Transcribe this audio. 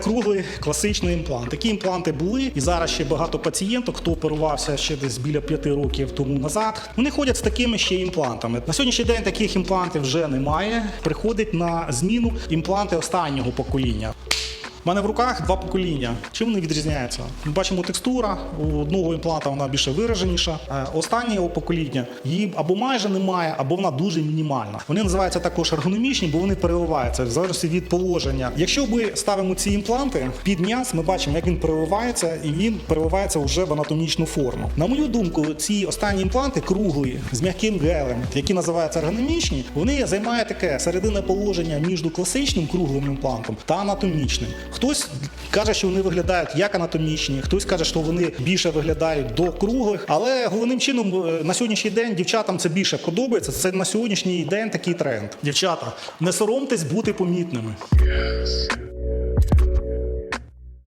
круглий класичний імплант. Такі імпланти були, і зараз ще багато пацієнток, хто оперувався ще десь біля п'яти років тому назад. Вони ходять з такими ще імплантами. На сьогоднішній день таких імплантів вже немає. Приходить на зміну імпланти останнього покоління. У мене в руках два покоління. Чим вони відрізняються? Ми бачимо текстура, у одного імпланта вона більше вираженіша. Е, Останнього покоління її або майже немає, або вона дуже мінімальна. Вони називаються також ергономічні, бо вони переливаються в залежності від положення. Якщо ми ставимо ці імпланти під м'яз, ми бачимо, як він переливається, і він переливається вже в анатомічну форму. На мою думку, ці останні імпланти круглі з м'яким гелем, які називаються ергономічні, вони займають таке серединне положення між класичним круглим імплантом та анатомічним. Хтось каже, що вони виглядають як анатомічні, хтось каже, що вони більше виглядають до круглих. Але головним чином е, на сьогоднішній день дівчатам це більше подобається. Це на сьогоднішній день такий тренд. Дівчата, не соромтесь бути помітними. Yes.